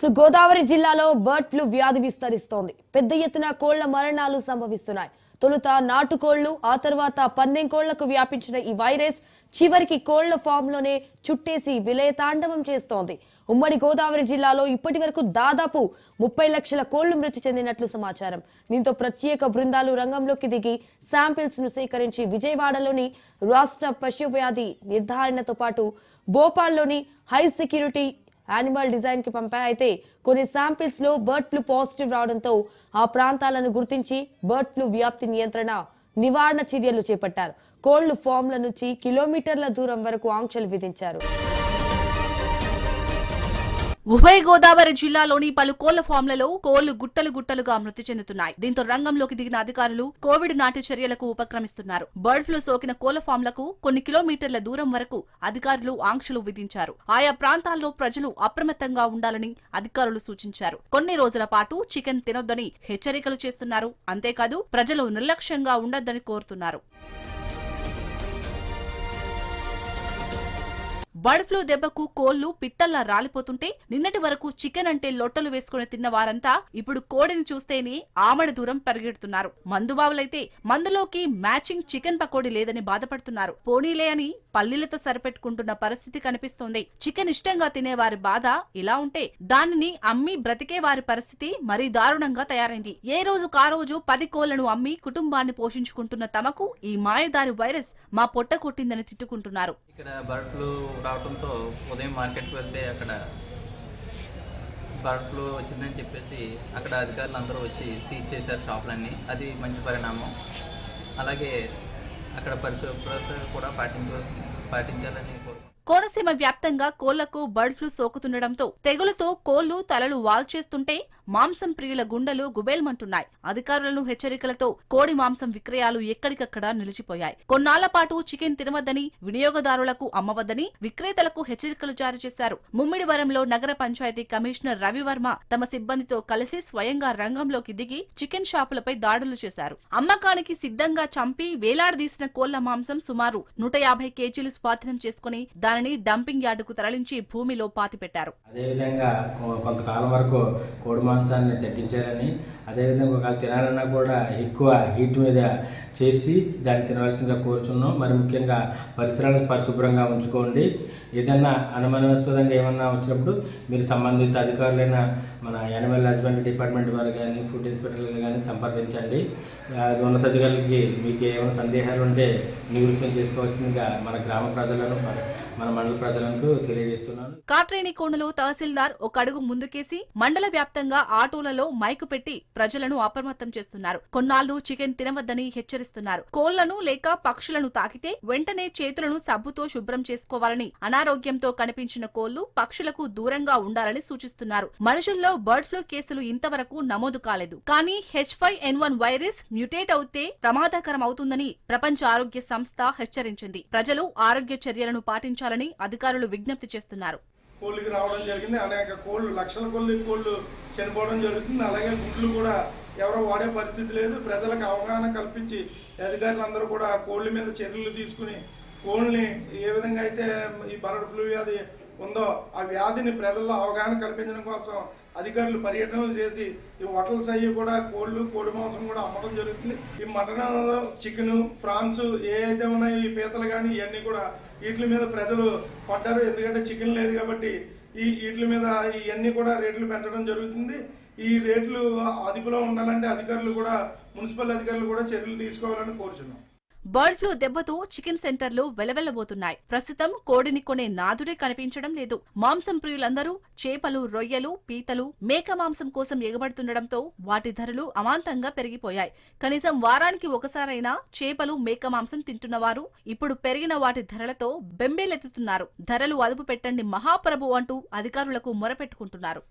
So Godavari జిల్లాలో bird flu వ్యాధి విస్తరిస్తోంది. పెద్ద ఎత్తున కోళ్ళ మరణాలు సంభవిస్తున్నాయి. తొలుత నాటుకోళ్ళు ఆ తర్వాత పందెం కోళ్ళకు వ్యాపించిన ఈ వైరస్ చివరికి కోళ్ళ ఫామ్లోనే చుట్టేసి విలయతాండవం చేస్తోంది. ఉమ్మడి గోదావరి జిల్లాలో ఇప్పటి వరకు దాదాపు ముప్పై లక్షల కోళ్ళు మృతి చెందినట్లు సమాచారం. దీంతో ప్రత్యేక బృందాలు రంగంలోకి దిగి శాంపిల్స్ను సేకరించి విజయవాడలోని రాష్ట్ర పశువ్యాధి నిర్ధారణతో పాటు భోపాల్లోని హై సెక్యూరిటీ యానిమల్ డిజైన్కి పంపాయి. అయితే కొన్ని శాంపిల్స్లో బర్డ్ ఫ్లూ పాజిటివ్ రావడంతో ఆ ప్రాంతాలను గుర్తించి బర్డ్ ఫ్లూ వ్యాప్తి నియంత్రణ నివారణ చర్యలు చేపట్టారు. కోళ్ళు ఫామ్ల నుంచి కిలోమీటర్ల దూరం వరకు ఆంక్షలు విధించారు. ఉభయ గోదావరి జిల్లాలోని పలు కోళ్ళ ఫామ్లలో కోళ్ళు గుట్టలు గుట్టలుగా మృతి చెందుతున్నాయి. దీంతో రంగంలోకి దిగిన అధికారులు కోవిడ్ నాటి చర్యలకు ఉపక్రమిస్తున్నారు. బర్డ్ ఫ్లూ సోకిన కోళ్ళ ఫామ్లకు కొన్ని కిలోమీటర్ల దూరం వరకు అధికారులు ఆంక్షలు విధించారు. ఆయా ప్రాంతాల్లో ప్రజలు అప్రమత్తంగా ఉండాలని అధికారులు సూచించారు. కొన్ని రోజుల పాటు చికెన్ తినొద్దని హెచ్చరికలు చేస్తున్నారు. అంతేకాదు ప్రజలు నిర్లక్ష్యంగా ఉండొద్దని కోరుతున్నారు. బర్డ్ ఫ్లూ దెబ్బకు కోళ్ళు పిట్టల్లా రాలిపోతుంటే నిన్నటి వరకు చికెన్ అంటే లొట్టలు వేసుకుని తిన్న వారంతా ఇప్పుడు కోడిని చూస్తేనే ఆమడ దూరం పరిగెడుతున్నారు. మందుబావులైతే మందులోకి మ్యాచింగ్ చికెన్ పకోడీ లేదని బాధపడుతున్నారు. పోనీలే అని పల్లీలతో సరిపెట్టుకుంటున్న పరిస్థితి కనిపిస్తోంది. చికెన్ ఇష్టంగా తినే వారి బాధ ఇలా ఉంటే దానిని అమ్మి బ్రతికే వారి పరిస్థితి మరీ దారుణంగా తయారైంది. ఏ రోజు కారోజు పది కోళ్ళను అమ్మి కుటుంబాన్ని పోషించుకుంటున్న తమకు ఈ మాయదారి వైరస్ మా పొట్ట కొట్టిందని తిట్టుకుంటున్నారు. ఇక్కడ బర్డ్ ఫ్లూ రావడంతో ఉదయం మార్కెట్కి వెళ్తే అక్కడ బర్డ్ ఫ్లూ వచ్చిందని చెప్పేసి అక్కడ అధికారులు అందరూ వచ్చి సీజ్ చేశారు షాపులన్నీ. అది మంచి పరిణామం. అలాగే అక్కడ పరిశుభ్రత కూడా పాటించ పాటించాలని కోరుకుంటున్నాను కోనసీమ వ్యాప్తంగా కోళ్ళకు బర్డ్ ఫ్లూ సోకుతుండటంతో తెగులుతో కోళ్ళు తలలు వాల్చేస్తుంటే మాంసం ప్రియుల గుండెలు గుబేల్మంటున్నాయి. అధికారులను హెచ్చరికలతో కోడి మాంసం విక్రయాలు ఎక్కడికక్కడ నిలిచిపోయాయి. కొన్నాళ్ళ పాటు చికెన్ తినవద్దని వినియోగదారులకు అమ్మవద్దని విక్రేతలకు హెచ్చరికలు జారీ చేశారు. ముమ్మిడివరంలో నగర పంచాయతీ కమిషనర్ రవివర్మ తమ సిబ్బందితో కలిసి స్వయంగా రంగంలోకి దిగి చికెన్ షాపులపై దాడులు చేశారు. అమ్మకానికి సిద్ధంగా చంపి వేలాడదీసిన కోళ్ళ మాంసం సుమారు నూట యాభై కేజీలు స్వాధీనం చేసుకుని వారిని డంపింగ్ యార్డుకు తరలించి భూమిలో పాతిపెట్టారు. అదేవిధంగా కొంతకాలం వరకు కోడి మాంసాన్ని తగ్గించారని అదేవిధంగా ఒకవేళ తినాలన్నా కూడా ఎక్కువ హీట్ మీద చేసి దాన్ని తినవలసిందిగా కోరుచున్నాం. మరి ముఖ్యంగా పరిసరాలను పరిశుభ్రంగా ఉంచుకోండి. ఏదన్నా అనుమానాస్పదంగా ఏమన్నా వచ్చినప్పుడు మీరు సంబంధిత అధికారులైన మన యానిమల్ హస్బెండరీ డిపార్ట్మెంట్ వారు కానీ ఫుడ్ ఇన్స్పెక్టర్లు కానీ సంప్రదించండి. ఉన్నతాధికారులకి మీకు ఏమైనా సందేహాలు ఉంటే నివృత్తం చేసుకోవాల్సిందిగా మన గ్రామ ప్రజలను మన- మండల ప్రజలకు తెలియజేస్తున్నాను. కోణలో తహసీల్దార్ ఒక అడుగు ముందుకేసి మండల వ్యాప్తంగా ఆటోలలో మైకు పెట్టి ప్రజలను అప్రమత్తం చేస్తున్నారు. కొన్నాళ్ళు చికెన్ తినవద్దని హెచ్చరిస్తున్నారు. కోళ్ళను లేక పక్షులను తాకితే వెంటనే చేతులను సబ్బుతో శుభ్రం చేసుకోవాలని అనారోగ్యంతో కనిపించిన కోళ్ళు పక్షులకు దూరంగా ఉండాలని సూచిస్తున్నారు. మనుషుల్లో బర్డ్ ఫ్లూ కేసులు ఇంతవరకు నమోదు కాలేదు. కానీ H five N one virus mutate అవుతే ప్రమాదకరం అవుతుందని ప్రపంచ ఆరోగ్య సంస్థ హెచ్చరించింది. ప్రజలు ఆరోగ్య చర్యలను పాటించాలని అధికారులు విజ్ఞప్తి చేస్తున్నారు. కోళ్ళకి రావడం జరిగింది. అనేక కోళ్ళు లక్షల కొద్ది కోళ్ళు చనిపోవడం జరుగుతుంది. అలాగే గుడ్లు కూడా ఎవరో వాడే పరిస్థితి లేదు. ప్రజలకు అవగాహన కల్పించి అధికారులందరూ కూడా కోళ్ళ మీద చర్యలు తీసుకుని కోళ్ళని ఏ విధంగా అయితే ఈ బర్డ్ ఫ్లూ వ్యాధి ఉందో ఆ వ్యాధిని ప్రజల్లో అవగాహన కల్పించడం కోసం అధికారులు పర్యటనలు చేసి ఈ హోటల్స్ అయ్యి కూడా కోళ్ళు కోడి మాంసం కూడా అమ్మడం జరుగుతుంది. ఈ మటన్ చికెన్ ఫ్రాన్స్ ఏ అయితే ఉన్నాయో ఈ పీతలు కానీ ఇవన్నీ కూడా వీటి మీద ప్రజలు పడ్డారు. ఎందుకంటే చికెన్ లేదు కాబట్టి ఈ వీటి మీద ఇవన్నీ కూడా రేట్లు పెంచడం జరుగుతుంది. ఈ రేట్లు అదుపులో ఉండాలంటే అధికారులు కూడా మున్సిపల్ అధికారులు కూడా చర్యలు తీసుకోవాలని కోరుచున్నాం. బర్డ్ ఫ్లూ దెబ్బతో చికెన్ సెంటర్లు వెలవెల్లబోతున్నాయి. ప్రస్తుతం కోడిని కొనే నాదుడే కనిపించడం లేదు. మాంసం ప్రియులందరూ చేపలు రొయ్యలు పీతలు మేక మాంసం కోసం ఎగబడుతుండటంతో వాటి ధరలు అమాంతంగా పెరిగిపోయాయి. కనీసం వారానికి ఒకసారైనా చేపలు మేక మాంసం తింటున్నవారు ఇప్పుడు పెరిగిన వాటి ధరలతో బెంబేలెత్తుతున్నారు. ధరలు అదుపు పెట్టండి మహాప్రభు అంటూ అధికారులకు మొరపెట్టుకుంటున్నారు.